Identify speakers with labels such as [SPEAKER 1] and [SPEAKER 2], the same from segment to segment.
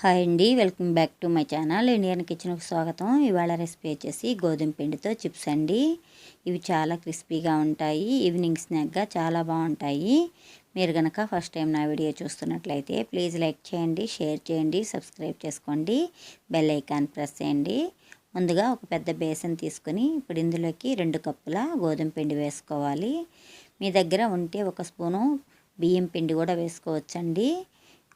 [SPEAKER 1] Hi అండి welcome back to my channel. Indian కిచెన్కి స్వాగతం. ఇవాళ రెసిపీ వచ్చేసి గోధుమ పిండితో చిప్స్ అండి. ఇవి చాలా క్రిస్పీగా ఉంటాయి ఈవినింగ్ స్నాక్గా చాలా బాగుంటాయి. మీరు కనుక ఫస్ట్ టైం నా వీడియో చూస్తున్నట్లయితే ప్లీజ్ లైక్ చేయండి షేర్ చేయండి సబ్స్క్రైబ్ చేసుకోండి బెల్ ఐకాన్ ప్రెస్ చేయండి. ముందుగా ఒక పెద్ద బేసన్ తీసుకొని ఇప్పుడు ఇందులోకి రెండు కప్పుల గోధుమ పిండి వేసుకోవాలి. మీ దగ్గర ఉంటే ఒక స్పూను బియ్యం పిండి కూడా వేసుకోవచ్చండి.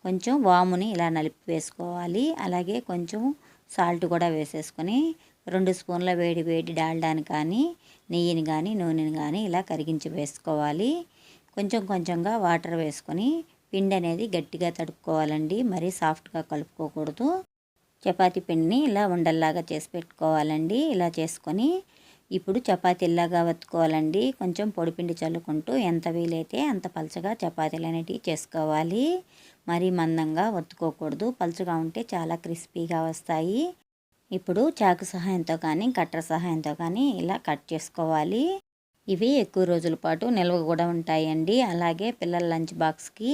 [SPEAKER 1] కొంచెం వాముని ఇలా నలిపి వేసుకోవాలి. అలాగే కొంచెం సాల్ట్ కూడా వేసేసుకొని రెండు స్పూన్ల వేడి వేడి డాల్డాని కానీ నెయ్యిని కానీ నూనెని కానీ ఇలా కరిగించి వేసుకోవాలి. కొంచెం కొంచెంగా వాటర్ వేసుకొని పిండి అనేది గట్టిగా తడుపుకోవాలండి మరీ సాఫ్ట్గా కలుపుకోకూడదు. చపాతీ పిండిని ఇలా ఉండల్లాగా చేసి పెట్టుకోవాలండి. ఇలా చేసుకొని ఇప్పుడు చపాతీలాగా వత్తుకోవాలండి? కొంచెం పొడిపిండి చల్లుకుంటూ ఎంత వీలైతే అంత పలచగా చపాతీలు అనేటివి చేసుకోవాలి. మరీ మందంగా వత్తుకోకూడదు. పలుచగా ఉంటే చాలా క్రిస్పీగా వస్తాయి. ఇప్పుడు చాకు సహాయంతో కానీ కట్టర్ సహాయంతో కానీ ఇలా కట్ చేసుకోవాలి. ఇవి ఎక్కువ రోజుల పాటు నిల్వ కూడా ఉంటాయండి. అలాగే పిల్లల లంచ్ బాక్స్కి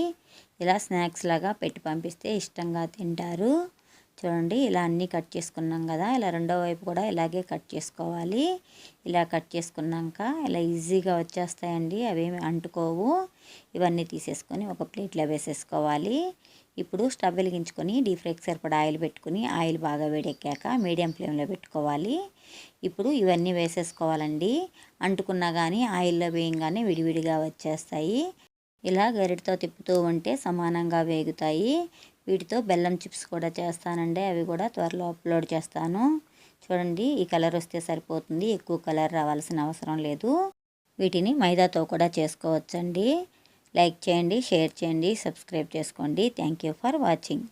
[SPEAKER 1] ఇలా స్నాక్స్ లాగా పెట్టి పంపిస్తే ఇష్టంగా తింటారు. చూడండి ఇలా అన్నీ కట్ చేసుకున్నాం కదా ఇలా రెండో వైపు కూడా ఇలాగే కట్ చేసుకోవాలి. ఇలా కట్ చేసుకున్నాక ఇలా ఈజీగా వచ్చేస్తాయండి అవేమి అంటుకోవు. ఇవన్నీ తీసేసుకొని ఒక ప్లేట్లో వేసేసుకోవాలి. ఇప్పుడు స్టవ్ వెలిగించుకొని డీప్ ఫ్రైకి సరిపడా ఆయిల్ పెట్టుకుని ఆయిల్ బాగా వేడెక్కాక మీడియం ఫ్లేమ్లో పెట్టుకోవాలి. ఇప్పుడు ఇవన్నీ వేసేసుకోవాలండి. అంటుకున్నా కానీ ఆయిల్లో వేయంగానే విడివిడిగా వచ్చేస్తాయి. ఇలా గరిటతో తిప్పుతూ ఉంటే సమానంగా వేగుతాయి. వీటితో బెల్లం చిప్స్ కూడా చేస్తానండి. అవి కూడా త్వరలో అప్లోడ్ చేస్తాను. చూడండి ఈ కలర్ వస్తే సరిపోతుంది. ఎక్కువ కలర్ రావాల్సిన అవసరం లేదు. వీటిని మైదాతో కూడా చేసుకోవచ్చండి. లైక్ చేయండి షేర్ చేయండి సబ్స్క్రైబ్ చేసుకోండి. Thank you for watching.